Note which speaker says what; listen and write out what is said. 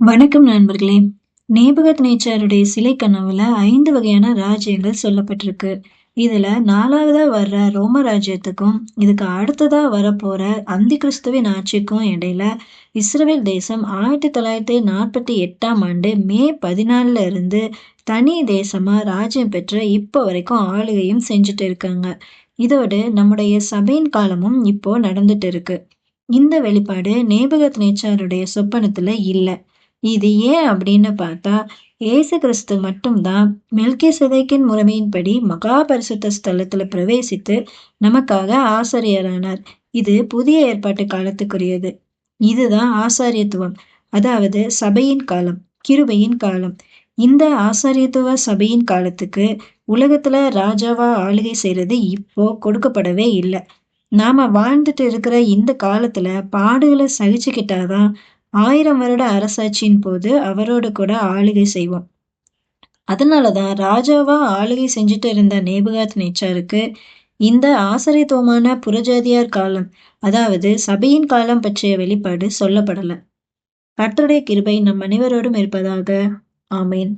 Speaker 1: வணக்கம் நண்பர்களே. நேபகத் நேச்சாருடைய சிலை கனவுல ஐந்து வகையான ராஜ்யங்கள் சொல்லப்பட்டிருக்கு. இதுல நாலாவதா வர்ற ரோம ராஜ்யத்துக்கும் இதுக்கு அடுத்ததா வரப்போற அந்தி கிறிஸ்துவின் ஆட்சிக்கும் இடையில இஸ்ரேல் தேசம் ஆயிரத்தி தொள்ளாயிரத்தி நாற்பத்தி எட்டாம் ஆண்டு மே பதினாலுல இருந்து தனி தேசமா ராஜ்யம் பெற்ற இப்போ வரைக்கும் ஆளுகையும் செஞ்சுட்டு இருக்காங்க. இதோடு நம்முடைய சபையின் காலமும் இப்போ நடந்துட்டு இருக்கு. இந்த வெளிப்பாடு நேபகத் நேச்சாருடைய சொப்பனத்துல இல்லை. இது ஏன் அப்படின்னு பார்த்தா ஏசு கிறிஸ்து மட்டும்தான் மெல்கி சதைக்கின் முறைமையின்படி மகா பரிசுத்த ஸ்தலத்துல பிரவேசித்து நமக்காக ஆசாரியரானார். இது புதிய ஏற்பாட்டு காலத்துக்குரியது. இதுதான் ஆசாரியத்துவம். அதாவது சபையின் காலம் கிருபையின் காலம். இந்த ஆசாரியத்துவ சபையின் காலத்துக்கு உலகத்துல ராஜாவா ஆளுகை செய்யறது இப்போ கொடுக்கப்படவே இல்லை. நாம வாழ்ந்துட்டு இருக்கிற இந்த காலத்துல பாடுகளை சகிச்சுக்கிட்டாதான் ஆயிரம் வருட அரசாட்சியின் போது அவரோடு கூட ஆளுகை செய்வோம். அதனாலதான் ராஜாவா ஆளுகை செஞ்சுட்டு இருந்த நேபுகாத் நேச்சாருக்கு இந்த ஆசிரியத்துவமான புறஜாதியார் காலம் அதாவது சபையின் காலம் பற்றிய வெளிப்பாடு சொல்லப்படல. கர்த்தருடைய கிருபை நம் அனைவரோடும் இருப்பதாக. ஆமேன்.